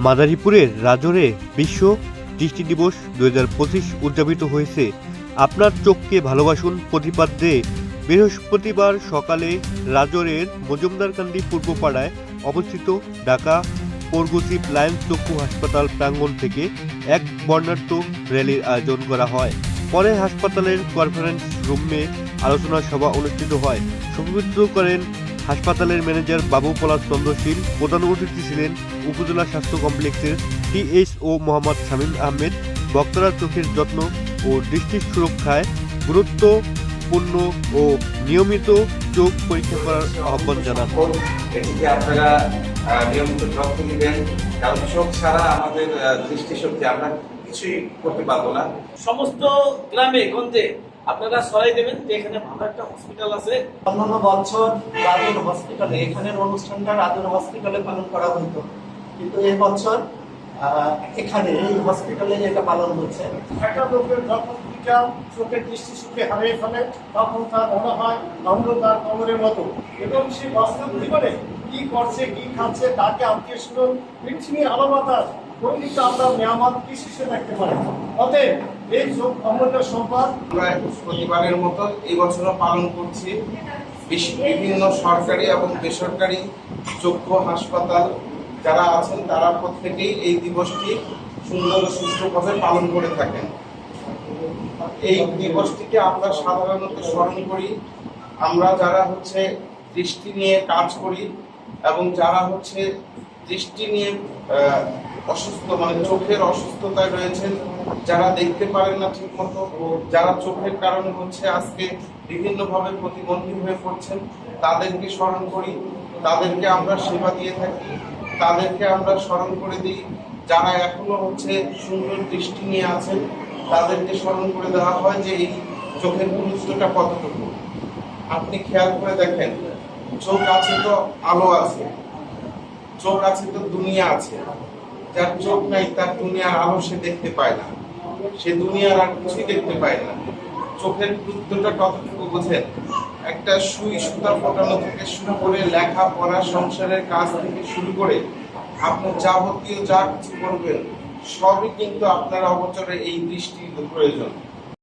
মাদারীপুরের রাজরে বিশ্ব দৃষ্টি দিবস দু হাজার পঁচিশ উদযাপিত হয়েছে। আপনার চোখকে ভালোবাসুন। প্রতিপাদ্যে বৃহস্পতিবার সকালে রাজরের মজুমদারকান্দি পূর্বপাড়ায় অবস্থিত ঢাকা পরগুচিপ লায়ন্স চক্ষু হাসপাতাল প্রাঙ্গণ থেকে এক বর্ণাঢ্য র্যালির আয়োজন করা হয়। পরে হাসপাতালের কনফারেন্স রুমে আলোচনা সভা অনুষ্ঠিত হয়। সভাপতিত্ব করেন হাসপাতালের ম্যানেজার বাবু পলাশ চন্দ্রশীল প্রধান অতিথি ছিলেন উপজেলা স্বাস্থ্য কমপ্লেক্সের টিএসও মোহাম্মদ শামীম আহমেদ। বক্তারা চোখের যত্ন ও দৃষ্টি সুরক্ষায় গুরুত্বপূর্ণ ও নিয়মিত চোখ পরীক্ষা করার আহ্বান জানান। আপনারা নিয়মিত যত্ন নেবেন। কারণ চোখ ছাড়া আমাদের দৃষ্টিশক্তি আমরা কিছুই করতে পারব না। সমস্ত গ্রামে গঞ্জে আপনারা সরাই দেবেন যে এখানে ভালো একটা হসপিটাল আছে। অন্যান্য বছর রাজুর হসপিটালে এখানের অনুষ্ঠানটা রাজুর হসপিটালে পালন করা হতো। কিন্তু এই বছর এখানে এই হসপিটালে এটা পালন হচ্ছে। একটা লোকের যখন পিতা চোখের দৃষ্টিশক্তি হারিয়ে ফেলে তখন তার মনে হয় অন্ধকার কবরের মতো। এবং সে বাস্তব জীবনে কি করছে কি খাচ্ছে তাকে আত্মীয় স্বজন পৃথিবীর আলো বাতাস পরিণত আমরা মেয়ামাত কি শিশু দেখতে পারি? অতএব এই অমূল্য সম্পদ। আমরা প্রতিবারের মতো এই বছরও পালন করছি। বিভিন্ন সরকারি এবং বেসরকারি চক্ষু হাসপাতাল যারা আছেন, তারা প্রত্যেকেই এই দিবসটি সুন্দর সুষ্ঠুভাবে পালন করে থাকেন। এই দিবসটিকে আমরা সাধারণত স্মরণ করি। আমরা যারা হচ্ছে দৃষ্টি নিয়ে কাজ করি এবং যারা হচ্ছে দৃষ্টি নিয়ে অসুস্থ মানে চোখের অসুস্থতায় রয়েছেন, যারা দেখতে পারেন না ঠিক মতো যারা চোখের কারণে হচ্ছে আজকে বিভিন্নভাবে প্রতিবন্ধী হয়ে পড়ছেন, তাদেরকে স্মরণ করি, তাদেরকে আমরা সেবা দিয়ে থাকি, তাদেরকে আমরা স্মরণ করে দিই, যারা এখনও হচ্ছে সুন্দর দৃষ্টি নিয়ে আছেন, তাদেরকে স্মরণ করে দেওয়া হয় যে এই চোখের গুরুত্বটা কতটুকু। আপনি খেয়াল করে দেখেন, চোখ আছে তো আলো আছে, চোখ আছে তো দুনিয়া আছে যার চোখ নাই, তার দুনিয়ার আলো সে দেখতে পায় না। সে দুনিয়ার আর কিছুই দেখতে পায় না। চোখের গুরুত্বটা কতটুকু বোঝেন। একটা সুই সুতা ফোটানো থেকে শুরু করে লেখা পড়া সংসারের কাজ থেকে শুরু করে আপনি যাবতীয় যা কিছু করবেন, সবই কিন্তু আপনার অবচরে এই দৃষ্টির প্রয়োজন।